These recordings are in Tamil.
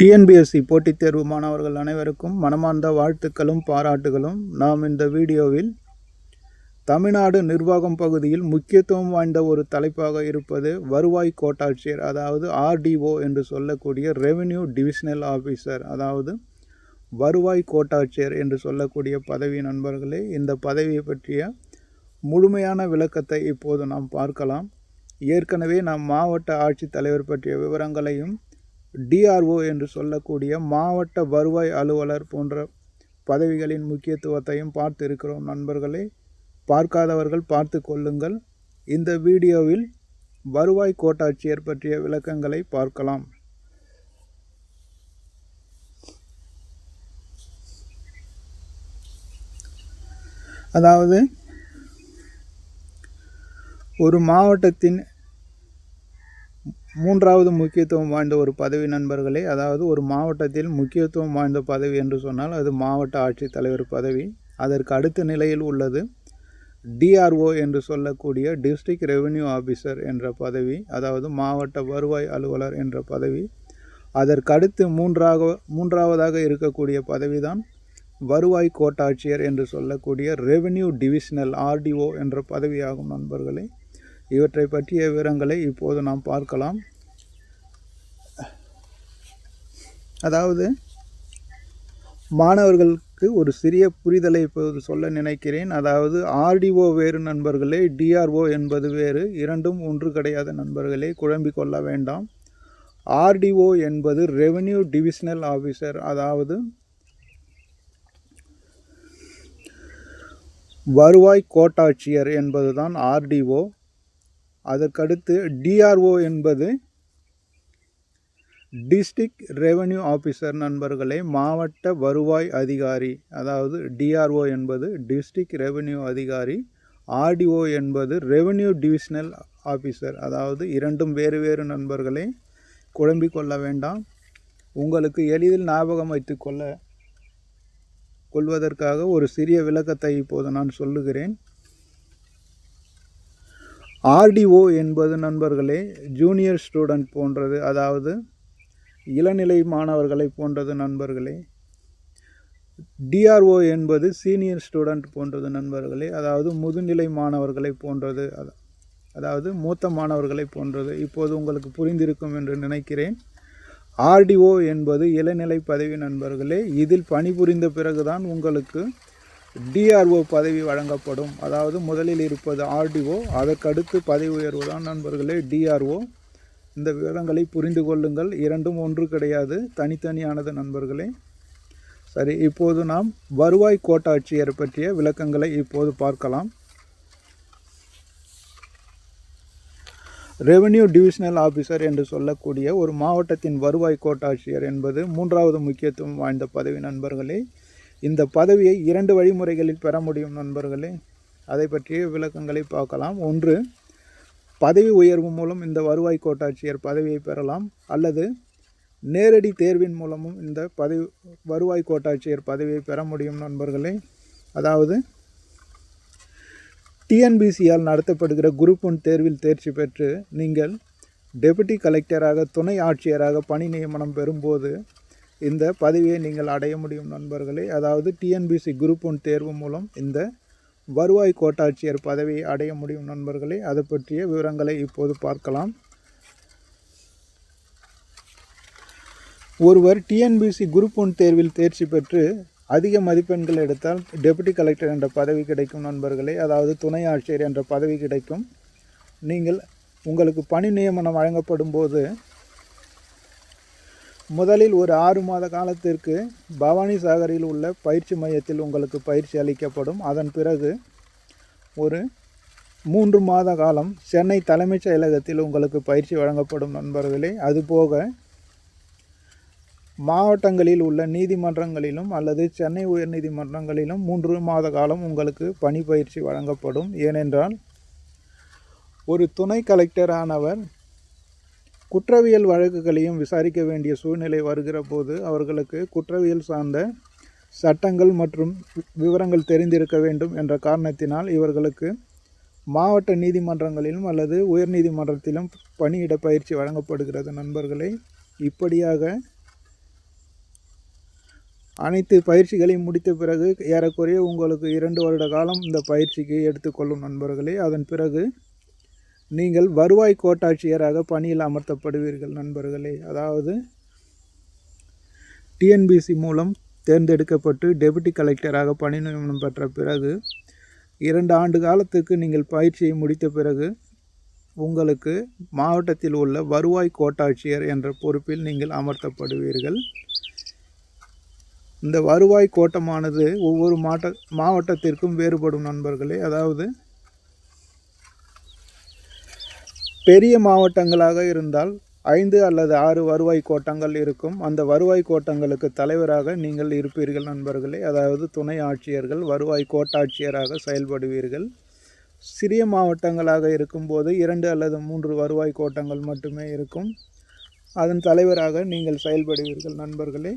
டிஎன்பிஎஸ்சி போட்டித் தேர்வு மாணவர்கள் அனைவருக்கும் மனமார்ந்த வாழ்த்துக்களும் பாராட்டுகளும். நாம் இந்த வீடியோவில் தமிழ்நாடு நிர்வாகம் பகுதியில் முக்கியத்துவம் வாய்ந்த ஒரு தலைப்பாக இருப்பது வருவாய் கோட்டாட்சியர் அதாவது ஆர்டிஓ என்று சொல்லக்கூடிய ரெவென்யூ டிவிஷனல் ஆஃபீஸர் அதாவது வருவாய் கோட்டாட்சியர் என்று சொல்லக்கூடிய பதவி நண்பர்களே இந்த பதவியை பற்றிய முழுமையான விளக்கத்தை இப்போது நாம் பார்க்கலாம். ஏற்கனவே நாம் மாவட்ட ஆட்சித்தலைவர் பற்றிய விவரங்களையும் டிஆர்ஓ என்று சொல்லக்கூடிய மாவட்ட வருவாய் அலுவலர் போன்ற பதவிகளின் முக்கியத்துவத்தையும் பார்த்து இருக்கிறோம் நண்பர்களே. பார்க்காதவர்கள் பார்த்து கொள்ளுங்கள். இந்த வீடியோவில் வருவாய் கோட்டாட்சியர் பற்றிய விளக்கங்களை பார்க்கலாம். அதாவது ஒரு மாவட்டத்தின் மூன்றாவது முக்கியத்துவம் வாய்ந்த ஒரு பதவி நண்பர்களே அதாவது ஒரு மாவட்டத்தில் முக்கியத்துவம் வாய்ந்த பதவி என்று சொன்னால் அது மாவட்ட ஆட்சித்தலைவர் பதவி. அதற்கு அடுத்த நிலையில் உள்ளது டிஆர்ஓ என்று சொல்லக்கூடிய டிஸ்ட்ரிக்ட் ரெவென்யூ ஆஃபீஸர் என்ற பதவி அதாவது மாவட்ட வருவாய் அலுவலர் என்ற பதவி. அதற்கடுத்து மூன்றாக மூன்றாவதாக இருக்கக்கூடிய பதவிதான் வருவாய் கோட்டாட்சியர் என்று சொல்லக்கூடிய ரெவென்யூ டிவிஷனல் ஆர்டிஓ என்ற பதவியாகும் நண்பர்களே. இவற்றை பற்றிய விவரங்களை இப்போது நாம் பார்க்கலாம். அதாவது மாணவர்களுக்கு ஒரு சிறிய புரிதலை இப்போது சொல்ல நினைக்கிறேன். அதாவது ஆர்டிஓ வேறு நண்பர்களே டிஆர்ஓ என்பது வேறு இரண்டும் ஒன்று கிடையாத நண்பர்களே குழம்பிக் கொள்ள வேண்டாம். ஆர்டிஓ என்பது ரெவென்யூ டிவிஷனல் ஆஃபீஸர் அதாவது வருவாய் கோட்டாட்சியர் என்பதுதான் ஆர்டிஓ அதற்கடுத்து டிஆர்ஓ என்பது டிஸ்ட்ரிக் ரெவென்யூ ஆஃபீஸர் நண்பர்களே மாவட்ட வருவாய் அதிகாரி அதாவது டிஆர்ஓ என்பது டிஸ்ட்ரிக் ரெவென்யூ அதிகாரி ஆர்டிஓ என்பது ரெவென்யூ டிவிஷனல் ஆஃபீஸர் அதாவது இரண்டும் வேறு வேறு நண்பர்களே குழம்பிக் கொள்ள வேண்டாம். உங்களுக்கு எளிதில் ஞாபகம் வைத்து கொள்ள கொள்வதற்காக ஒரு சிறிய விளக்கத்தை இப்போது நான் சொல்லுகிறேன். ஆர்டிஓ என்பது நண்பர்களே ஜூனியர் ஸ்டூடெண்ட் போன்றது. அதாவது இளநிலை மாணவர்களை போன்றது நண்பர்களே. டிஆர்ஓ என்பது சீனியர் ஸ்டூடெண்ட் போன்றது நண்பர்களே. அதாவது முதுநிலை மாணவர்களை போன்றது. அதாவது மூத்த மாணவர்களை போன்றது. இப்போது உங்களுக்கு புரிந்திருக்கும் என்று நினைக்கிறேன். ஆர்டிஓ என்பது இளநிலை பதவி நண்பர்களே. இதில் பணிபுரிந்த பிறகுதான் உங்களுக்கு டிஆர்ஓ பதவி வழங்கப்படும். அதாவது முதலில் இருப்பது ஆர்டிஓ அதற்கடுத்து பதவி உயர்வு தான் நண்பர்களே டிஆர்ஓ இந்த விவரங்களை புரிந்து கொள்ளுங்கள். இரண்டும் ஒன்று கிடையாது. தனித்தனியானது நண்பர்களே. சரி இப்போது நாம் வருவாய் கோட்டாட்சியர் பற்றிய விளக்கங்களை இப்போது பார்க்கலாம். ரெவென்யூ டிவிஷனல் ஆஃபீஸர் என்று சொல்லக்கூடிய ஒரு மாவட்டத்தின் வருவாய் கோட்டாட்சியர் என்பது மூன்றாவது முக்கியத்துவம் வாய்ந்த பதவி நண்பர்களே. இந்த பதவியை இரண்டு வழிமுறைகளில் பெற முடியும் நண்பர்களே. அதை பற்றிய விளக்கங்களை பார்க்கலாம். ஒன்று பதவி உயர்வு மூலம் இந்த வருவாய் கோட்டாட்சியர் பதவியை பெறலாம். அல்லது நேரடி தேர்வின் மூலமும் இந்த பதவி வருவாய் கோட்டாட்சியர் பதவியை பெற முடியும் நண்பர்களே. அதாவது டிஎன்பிசியால் நடத்தப்படுகிற குரூப் ஒன் தேர்வில் தேர்ச்சி பெற்று நீங்கள் டெபுட்டி கலெக்டராக துணை ஆட்சியராக பணி நியமனம் பெறும்போது இந்த பதவியை நீங்கள் அடைய முடியும் நண்பர்களே. அதாவது டிஎன்பிசி குரூப் ஒன் தேர்வு மூலம் இந்த வருவாய் கோட்டாட்சியர் பதவியை அடைய முடியும் நண்பர்களே. அதை பற்றிய விவரங்களை இப்போது பார்க்கலாம். ஒருவர் டிஎன்பிசி குரூப் ஒன் தேர்வில் தேர்ச்சி பெற்று அதிக மதிப்பெண்கள் எடுத்தால் டெபுட்டி கலெக்டர் என்ற பதவி கிடைக்கும் நண்பர்களே. அதாவது துணை ஆட்சியர் என்ற பதவி கிடைக்கும். நீங்கள் உங்களுக்கு பணி நியமனம் வழங்கப்படும் போது முதலில் ஒரு ஆறு மாத காலத்திற்கு பவானி சாகரில் உள்ள பயிற்சி மையத்தில் உங்களுக்கு பயிற்சி அளிக்கப்படும். அதன் பிறகு ஒரு மூன்று மாத காலம் சென்னை தலைமைச் செயலகத்தில் உங்களுக்கு பயிற்சி வழங்கப்படும் நண்பர்களே. அதுபோக மாவட்டங்களில் உள்ள நீதிமன்றங்களிலும் அல்லது சென்னை உயர்நீதிமன்றங்களிலும் மூன்று மாத காலம் உங்களுக்கு பணி பயிற்சி வழங்கப்படும். ஏனென்றால் ஒரு துணை கலெக்டரானவர் குற்றவியல் வழக்குகளையும் விசாரிக்க வேண்டிய சூழ்நிலை வருகிற போது அவர்களுக்கு குற்றவியல் சார்ந்த சட்டங்கள் மற்றும் விவரங்கள் தெரிந்திருக்க வேண்டும் என்ற காரணத்தினால் இவர்களுக்கு மாவட்ட நீதிமன்றங்களிலும் அல்லது உயர்நீதிமன்றத்திலும் பணியிட பயிற்சி வழங்கப்படுகிறது. நண்பர்களை இப்படியாக அனைத்து பயிற்சிகளையும் முடித்த பிறகு ஏறக்குறைய உங்களுக்கு இரண்டு வருட காலம் இந்த பயிற்சிக்கு எடுத்துக்கொள்ளும் நண்பர்களே. அதன் பிறகு நீங்கள் வருவாய் கோட்டாட்சியராக பணியில் அமர்த்தப்படுவீர்கள் நண்பர்களே. அதாவது டிஎன்பிசி மூலம் தேர்ந்தெடுக்கப்பட்டு டெபுட்டி கலெக்டராக பணி நியமனம் பெற்ற பிறகு இரண்டு ஆண்டு காலத்துக்கு நீங்கள் பயிற்சியை முடித்த பிறகு உங்களுக்கு மாவட்டத்தில் உள்ள வருவாய் கோட்டாட்சியர் என்ற பொறுப்பில் நீங்கள் அமர்த்தப்படுவீர்கள். இந்த வருவாய் கோட்டமானது ஒவ்வொரு மாவட்ட மாவட்டத்திற்கும் வேறுபடும் நண்பர்களே. அதாவது பெரிய மாவட்டங்களாக இருந்தால் ஐந்து அல்லது ஆறு வருவாய் கோட்டங்கள் இருக்கும். அந்த வருவாய் கோட்டங்களுக்கு தலைவராக நீங்கள் இருப்பீர்கள் நண்பர்களே. அதாவது துணை ஆட்சியர்கள் வருவாய் கோட்டாட்சியராக செயல்படுவீர்கள். சிறிய மாவட்டங்களாக இருக்கும்போது இரண்டு அல்லது மூன்று வருவாய் கோட்டங்கள் மட்டுமே இருக்கும். அதன் தலைவராக நீங்கள் செயல்படுவீர்கள் நண்பர்களே.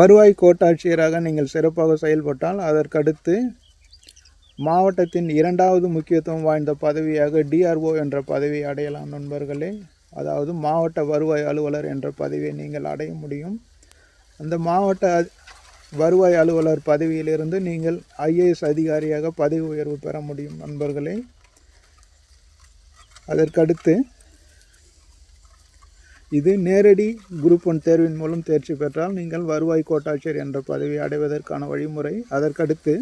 வருவாய் கோட்டாட்சியராக நீங்கள் சிறப்பாக செயல்பட்டால் அதற்கடுத்து மாவட்டத்தின் இரண்டாவது முக்கியத்துவம் வாய்ந்த பதவியாக டிஆர்ஓ என்ற பதவியை அடையலாம் நண்பர்களே. அதாவது மாவட்ட வருவாய் அலுவலர் என்ற பதவியை நீங்கள் அடைய முடியும். அந்த மாவட்ட வருவாய் அலுவலர் பதவியிலிருந்து நீங்கள் ஐஏஎஸ் அதிகாரியாக பதவி உயர்வு பெற முடியும் நண்பர்களே. அதற்கடுத்து இது நேரடி குரூப் ஒன் தேர்வின் மூலம் தேர்ச்சி பெற்றால் நீங்கள் வருவாய் கோட்டாட்சியர் என்ற பதவியை அடைவதற்கான வழிமுறை. அதற்கடுத்து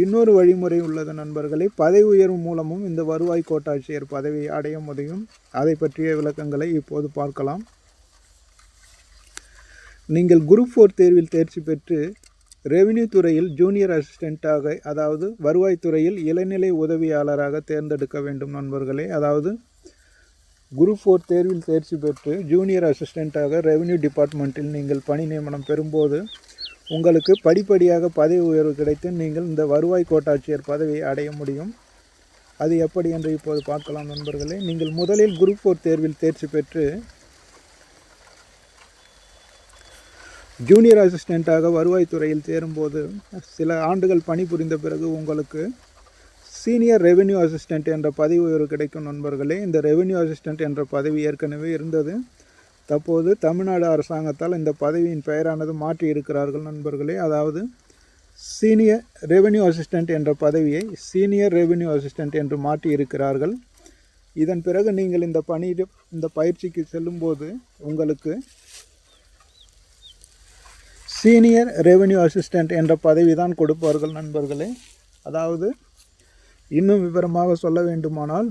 இன்னொரு வழிமுறை உள்ளது நண்பர்களே. பதவி உயர்வு மூலமும் இந்த வருவாய் கோட்டாட்சியர் பதவியை அடைய முடியும். அதை பற்றிய விளக்கங்களை இப்போது பார்க்கலாம். நீங்கள் குரூப் ஃபோர் தேர்வில் தேர்ச்சி பெற்று ரெவென்யூ துறையில் ஜூனியர் அசிஸ்டண்ட்டாக அதாவது வருவாய்த்துறையில் இளநிலை உதவியாளராக தேர்ந்தெடுக்க வேண்டும் நண்பர்களே. அதாவது குரூப் ஃபோர் தேர்வில் தேர்ச்சி பெற்று ஜூனியர் அசிஸ்டண்ட்டாக ரெவென்யூ டிபார்ட்மெண்ட்டில் நீங்கள் பணி நியமனம் பெறும்போது உங்களுக்கு படிப்படியாக பதவி உயர்வு கிடைத்து நீங்கள் இந்த வருவாய் கோட்டாட்சியர் பதவியை அடைய முடியும். அது எப்படி என்று இப்போது பார்க்கலாம் நண்பர்களே. நீங்கள் முதலில் குரூப் ஃபோர் தேர்வில் தேர்ச்சி பெற்று ஜூனியர் அசிஸ்டண்ட்டாக வருவாய்த்துறையில் சேரும்போது சில ஆண்டுகள் பணிபுரிந்த பிறகு உங்களுக்கு சீனியர் ரெவென்யூ அசிஸ்டண்ட் என்ற பதவி உயர்வு கிடைக்கும் நண்பர்களே. இந்த ரெவென்யூ அசிஸ்டண்ட் என்ற பதவி ஏற்கனவே இருந்தது. தற்போது தமிழ்நாடு அரசாங்கத்தால் இந்த பதவியின் பெயரானது மாற்றி இருக்கிறார்கள் நண்பர்களே. அதாவது சீனியர் ரெவென்யூ அசிஸ்டண்ட் என்ற பதவியை சீனியர் ரெவென்யூ அசிஸ்டண்ட் என்று மாற்றி இருக்கிறார்கள். இதன் பிறகு நீங்கள் இந்த பணியிட இந்த பயிற்சிக்கு செல்லும்போது உங்களுக்கு சீனியர் ரெவென்யூ அசிஸ்டண்ட் என்ற பதவி தான் கொடுப்பார்கள் நண்பர்களே. அதாவது இன்னும் விவரமாக சொல்ல வேண்டுமானால்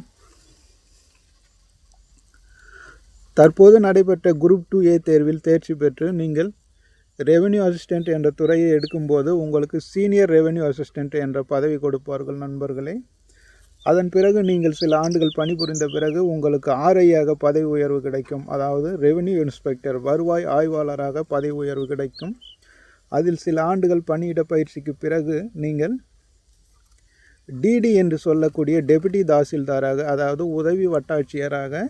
தற்போது நடைபெற்ற குரூப் டூ ஏ தேர்வில் தேர்ச்சி பெற்று நீங்கள் ரெவென்யூ அசிஸ்டண்ட் என்ற துறையை எடுக்கும்போது உங்களுக்கு சீனியர் ரெவென்யூ அசிஸ்டண்ட் என்ற பதவி கொடுப்பார்கள் நண்பர்களே. அதன் பிறகு நீங்கள் சில ஆண்டுகள் பணிபுரிந்த பிறகு உங்களுக்கு ஆர்ஐயாக பதவி உயர்வு கிடைக்கும். அதாவது ரெவென்யூ இன்ஸ்பெக்டர் வருவாய் ஆய்வாளராக பதவி உயர்வு கிடைக்கும். அதில் சில ஆண்டுகள் பணியிட பயிற்சிக்கு பிறகு நீங்கள் டிடி என்று சொல்லக்கூடிய டெபுட்டி தாசில்தாராக அதாவது உதவி வட்டாட்சியராக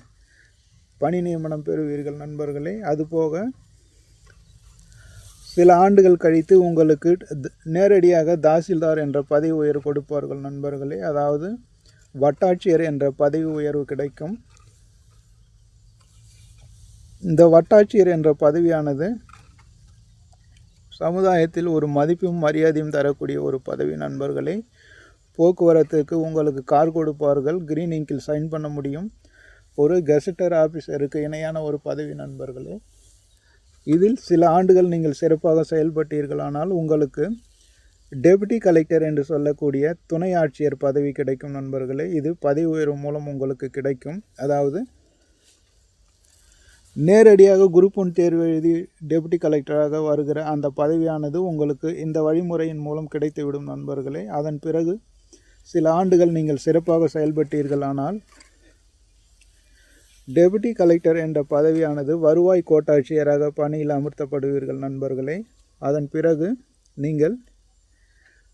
பணி நியமனம் பெறுவீர்கள் நண்பர்களே. அதுபோக சில ஆண்டுகள் கழித்து உங்களுக்கு நேரடியாக தாசில்தார் என்ற பதவி உயர்வு கொடுப்பார்கள் நண்பர்களே. அதாவது வட்டாட்சியர் என்ற பதவி உயர்வு கிடைக்கும். இந்த வட்டாட்சியர் என்ற பதவியானது சமுதாயத்தில் ஒரு மதிப்பும் மரியாதையும் தரக்கூடிய ஒரு பதவி நண்பர்களே. போக்குவரத்துக்கு உங்களுக்கு கார் கொடுப்பார்கள். கிரீன் இங்கில் சைன் பண்ண முடியும். ஒரு கெசட்டர் ஆஃபீஸருக்கு இணையான ஒரு பதவி நண்பர்களே இதில் சில ஆண்டுகள் நீங்கள் சிறப்பாக செயல்பட்டீர்களானால் உங்களுக்கு டெபுட்டி கலெக்டர் என்று சொல்லக்கூடிய துணை ஆட்சியர் பதவி கிடைக்கும் நண்பர்களே. இது பதவி உயர்வு மூலம் உங்களுக்கு கிடைக்கும். அதாவது நேரடியாக குரூப் ஒன் தேர்வு எழுதி டெபுட்டி கலெக்டராக வருகிற அந்த பதவியானது உங்களுக்கு இந்த வழிமுறையின் மூலம் கிடைத்துவிடும் நண்பர்களே. அதன் பிறகு சில ஆண்டுகள் நீங்கள் சிறப்பாக செயல்பட்டீர்களானால் டெபுட்டி கலெக்டர் என்ற பதவியானது வருவாய் கோட்டாட்சியராக பணியில் அமர்த்தப்படுவீர்கள் நண்பர்களே. அதன் பிறகு நீங்கள்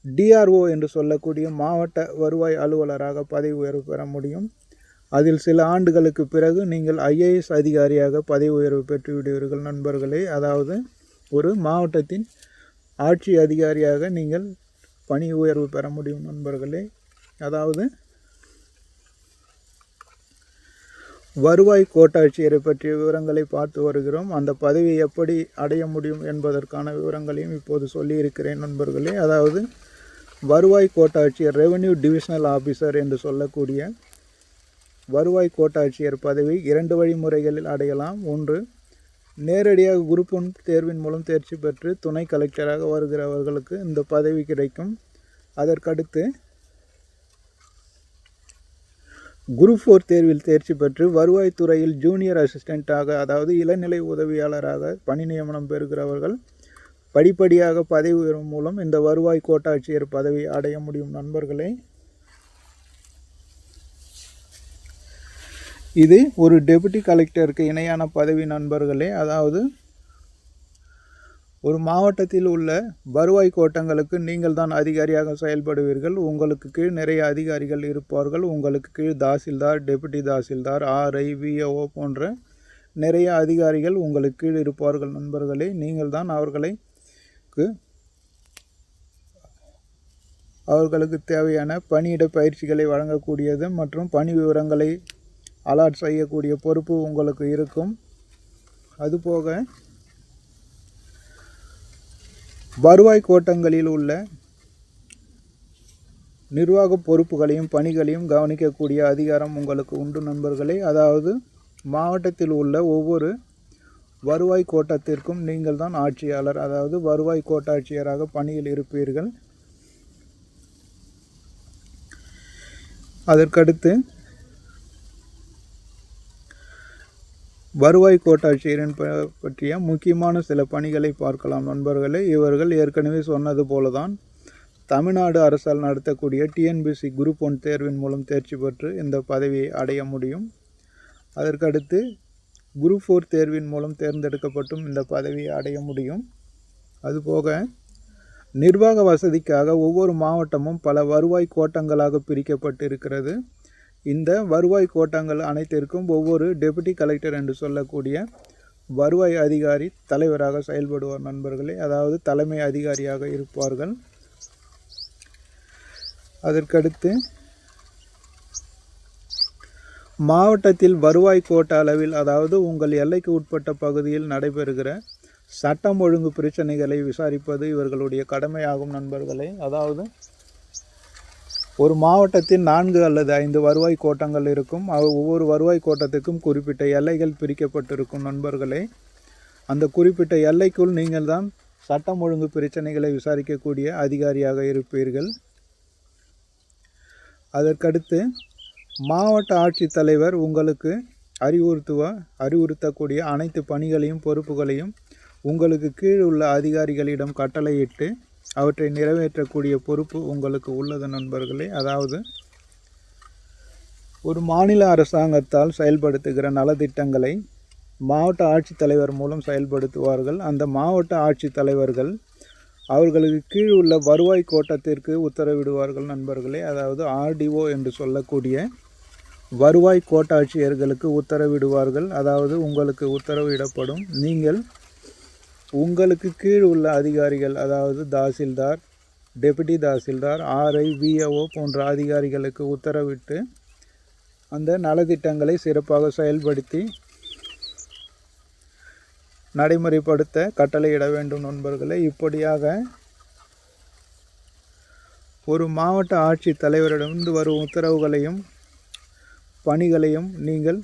டிஆர்ஓ என்று சொல்லக்கூடிய மாவட்ட வருவாய் அலுவலராக பதவி உயர்வு பெற முடியும். அதில் சில ஆண்டுகளுக்கு பிறகு நீங்கள் ஐஏஎஸ் அதிகாரியாக பதவி உயர்வு பெற்று விடுவீர்கள் நண்பர்களே. அதாவது ஒரு மாவட்டத்தின் ஆட்சி அதிகாரியாக நீங்கள் பணி உயர்வு பெற முடியும் நண்பர்களே. அதாவது வருவாய் கோட்டாட்சியரை பற்றிய விவரங்களை பார்த்து வருகிறோம். அந்த பதவியை எப்படி அடைய முடியும் என்பதற்கான விவரங்களையும் இப்போது சொல்லியிருக்கிறேன் நண்பர்களே. அதாவது வருவாய் கோட்டாட்சியர் ரெவென்யூ டிவிஷனல் ஆஃபீஸர் என்று சொல்லக்கூடிய வருவாய் கோட்டாட்சியர் பதவி இரண்டு வழிமுறைகளில் அடையலாம். ஒன்று நேரடியாக குரூப் ஒன் தேர்வின் மூலம் தேர்ச்சி பெற்று துணை கலெக்டராக வருகிறவர்களுக்கு இந்த பதவி கிடைக்கும். அதற்கடுத்து குரூப் ஃபோர் தேர்வில் தேர்ச்சி பெற்று வருவாய்த்துறையில் ஜூனியர் அசிஸ்டண்ட்டாக அதாவது இளநிலை உதவியாளராக பணி நியமனம் பெறுகிறவர்கள் படிப்படியாக பதவி உயர்வு மூலம் இந்த வருவாய் கோட்டாட்சியர் பதவி அடைய முடியும் நண்பர்களே. இது ஒரு டெபுட்டி கலெக்டருக்கு இணையான பதவி நண்பர்களே. அதாவது ஒரு மாவட்டத்தில் உள்ள வருவாய் கோட்டங்களுக்கு நீங்கள் தான் அதிகாரியாக செயல்படுவீர்கள். உங்களுக்கு கீழ் நிறைய அதிகாரிகள் இருப்பார்கள். உங்களுக்கு கீழ் tahsildar deputy tahsildar RI VAO போன்ற நிறைய அதிகாரிகள் உங்களுக்கு கீழ் இருப்பார்கள். நண்பர்களே நீங்கள் தான் அவர்களை அவர்களுக்கு தேவையான பணியிட பயிற்சிகளை வழங்கக்கூடியது மற்றும் பணி விவரங்களை அலாட் செய்யக்கூடிய பொறுப்பு உங்களுக்கு இருக்கும். அதுபோக வருவாய் கோட்டங்களில் உள்ள நிர்வாக பொறுப்புகளையும் பணிகளையும் கவனிக்கக்கூடிய அதிகாரம் உங்களுக்கு உண்டு நண்பர்களே. அதாவது மாவட்டத்தில் உள்ள ஒவ்வொரு வருவாய் கோட்டத்திற்கும் நீங்கள் தான் ஆட்சியாளர். அதாவது வருவாய் கோட்டாட்சியராக பணியில் இருப்பீர்கள். அதற்கடுத்து வருவாய் கோட்டாட்சியரின் ப- பற்றிய முக்கியமான சில பணிகளை பார்க்கலாம். நண்பர்களே இவர்கள் ஏற்கனவே சொன்னது போல தான் தமிழ்நாடு அரசால் நடத்தக்கூடிய டிஎன்பிசி குரூப் ஒன் தேர்வின் மூலம் தேர்ச்சி பெற்று இந்த பதவியை அடைய முடியும். அதற்கடுத்து குரூப் ஃபோர் தேர்வின் மூலம் தேர்ந்தெடுக்கப்பட்டும் இந்த பதவியை அடைய முடியும். அதுபோக நிர்வாக வசதிக்காக ஒவ்வொரு மாவட்டமும் பல வருவாய் கோட்டங்களாக பிரிக்கப்பட்டிருக்கிறது. இந்த வருவாய் கோட்டங்கள் அனைத்திற்கும் ஒவ்வொரு டெபுட்டி கலெக்டர் என்று சொல்லக்கூடிய வருவாய் அதிகாரி தலைவராக செயல்படுவார் நண்பர்களே. அதாவது தலைமை அதிகாரியாக இருப்பார்கள். அதற்கடுத்து மாவட்டத்தில் வருவாய் கோட்ட அளவில் அதாவது உங்கள் எல்லைக்கு உட்பட்ட பகுதியில் நடைபெறுகிற சட்டம் ஒழுங்கு பிரச்சனைகளை விசாரிப்பது இவர்களுடைய கடமையாகும் நண்பர்களே. அதாவது ஒரு மாவட்டத்தின் நான்கு அல்லது ஐந்து வருவாய் கோட்டங்கள் இருக்கும். ஒவ்வொரு வருவாய் கோட்டத்துக்கும் குறிப்பிட்ட எல்லைகள் பிரிக்கப்பட்டிருக்கும் நண்பர்களே. அந்த குறிப்பிட்ட எல்லைக்குள் நீங்கள் தான் சட்டம் ஒழுங்கு பிரச்சனைகளை விசாரிக்கக்கூடிய அதிகாரியாக இருப்பீர்கள். அதற்கடுத்து மாவட்ட ஆட்சித்தலைவர் உங்களுக்கு அறிவுறுத்துவ அறிவுறுத்தக்கூடிய அனைத்து பணிகளையும் பொறுப்புகளையும் உங்களுக்கு கீழ் உள்ள அதிகாரிகளிடம் கட்டளையிட்டு அவற்றை நிறைவேற்றக்கூடிய பொறுப்பு உங்களுக்கு உள்ளது நண்பர்களே. அதாவது ஒரு மாநில அரசாங்கத்தால் செயல்படுத்துகிற நலத்திட்டங்களை மாவட்ட ஆட்சித்தலைவர் மூலம் செயல்படுத்துவார்கள். அந்த மாவட்ட ஆட்சித்தலைவர்கள் அவர்களுக்கு கீழ் உள்ள வருவாய் கோட்டத்திற்கு உத்தரவிடுவார்கள் நண்பர்களே. அதாவது ஆர்டிஓ என்று சொல்லக்கூடிய வருவாய் கோட்டாட்சியர்களுக்கு உத்தரவிடுவார்கள். அதாவது உங்களுக்கு உத்தரவிடப்படும். நீங்கள் உங்களுக்கு கீழ் உள்ள அதிகாரிகள் அதாவது tahsildar deputy tahsildar RI VAO போன்ற அதிகாரிகளுக்கு உத்தரவிட்டு அந்த நலத்திட்டங்களை சிறப்பாக செயல்படுத்தி நடைமுறைப்படுத்த கட்டளையிட வேண்டும் நண்பர்களே. இப்படியாக ஒரு மாவட்ட ஆட்சி தலைவரிடமிருந்து வரும் உத்தரவுகளையும் பணிகளையும் நீங்கள்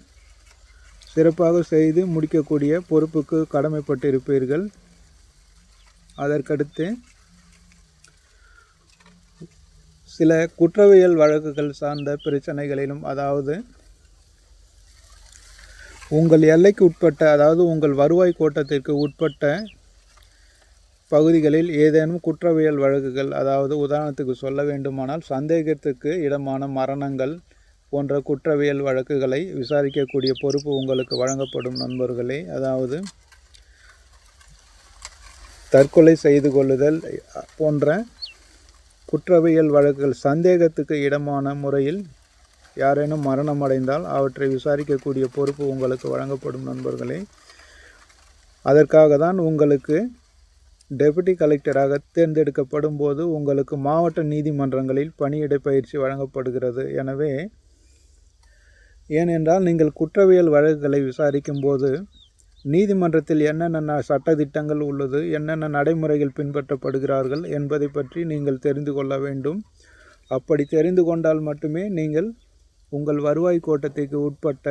சிறப்பாக செய்து முடிக்கக்கூடிய பொறுப்புக்கு கடமைப்பட்டிருப்பீர்கள். அதற்கடுத்து சில குற்றவியல் வழக்குகள் சார்ந்த பிரச்சனைகளிலும் அதாவது உங்கள் எல்லைக்கு உட்பட்ட அதாவது உங்கள் வருவாய் கோட்டத்திற்கு உட்பட்ட பகுதிகளில் ஏதேனும் குற்றவியல் வழக்குகள் அதாவது உதாரணத்துக்கு சொல்ல வேண்டுமானால் சந்தேகத்துக்கு இடமான மரணங்கள் போன்ற குற்றவியல் வழக்குகளை விசாரிக்கக்கூடிய பொறுப்பு உங்களுக்கு வழங்கப்படும் நண்பர்களே. அதாவது தற்கொலை செய்து கொள்ளுதல் போன்ற குற்றவியல் வழக்குகள் சந்தேகத்துக்கு இடமான முறையில் யாரேனும் மரணம் அடைந்தால் அவற்றை விசாரிக்கக்கூடிய பொறுப்பு உங்களுக்கு வழங்கப்படும் நண்பர்களே. அதற்காக தான் உங்களுக்கு டெபுட்டி கலெக்டராக தேர்ந்தெடுக்கப்படும் போது உங்களுக்கு மாவட்ட நீதிமன்றங்களில் பணியிடை பயிற்சி வழங்கப்படுகிறது. எனவே ஏனென்றால் நீங்கள் குற்றவியல் வழக்குகளை விசாரிக்கும் போது நீதிமன்றத்தில் என்னென்ன சட்டத்திட்டங்கள் உள்ளது என்னென்ன நடைமுறைகள் பின்பற்றப்படுகிறார்கள் என்பதை பற்றி நீங்கள் தெரிந்து கொள்ள வேண்டும். அப்படி தெரிந்து கொண்டால் மட்டுமே நீங்கள் உங்கள் வருவாய் கோட்டத்திற்கு உட்பட்ட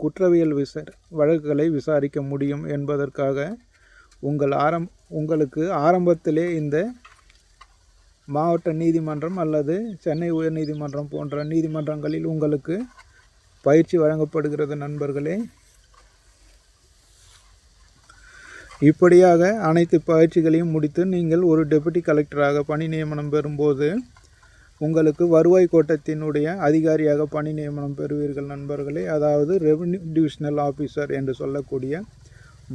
குற்றவியல் விசா வழக்குகளை விசாரிக்க முடியும் என்பதற்காக உங்கள் ஆரம் உங்களுக்கு ஆரம்பத்திலே இந்த மாவட்ட நீதிமன்றம் அல்லது சென்னை உயர்நீதிமன்றம் போன்ற நீதிமன்றங்களில் உங்களுக்கு பயிற்சி வழங்கப்படுகிறது நண்பர்களே. இப்படியாக அனைத்து பயிற்சிகளையும் முடித்து நீங்கள் ஒரு டெபுட்டி கலெக்டராக பணி நியமனம் பெறும்போது உங்களுக்கு வருவாய் கோட்டத்தினுடைய அதிகாரியாக பணி நியமனம் பெறுவீர்கள் நண்பர்களே. அதாவது ரெவன்யூ டிவிஷனல் ஆஃபீஸர் என்று சொல்லக்கூடிய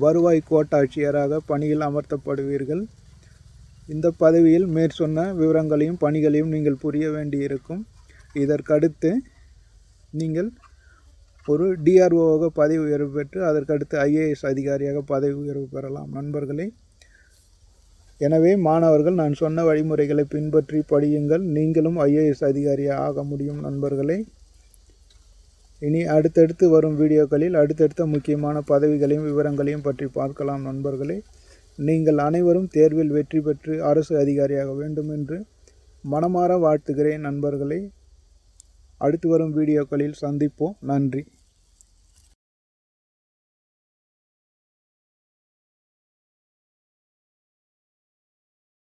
வருவாய் கோட்டாட்சியராக பணியில் அமர்த்தப்படுவீர்கள். இந்த பதவியில் மேற்சொன்ன விவரங்களையும் பணிகளையும் நீங்கள் புரிய வேண்டியிருக்கும். இதற்கடுத்து நீங்கள் ஒரு டிஆர்ஓவாக பதவி உயர்வு பெற்று அதற்கடுத்து ஐஏஎஸ் அதிகாரியாக பதவி உயர்வு பெறலாம். நண்பர்களே எனவே மாணவர்கள் நான் சொன்ன வழிமுறைகளை பின்பற்றி படியுங்கள். நீங்களும் ஐஏஎஸ் அதிகாரியாக ஆக முடியும் நண்பர்களே. இனி அடுத்தடுத்து வரும் வீடியோக்களில் அடுத்தடுத்த முக்கியமான பதவிகளையும் விவரங்களையும் பற்றி பார்க்கலாம் நண்பர்களே. நீங்கள் அனைவரும் தேர்வில் வெற்றி பெற்று அரசு அதிகாரியாக வேண்டும் என்று மனமாற வாழ்த்துகிறேன் நண்பர்களே. அடுத்து வரும் வீடியோக்களில் சந்திப்போம். நன்றி.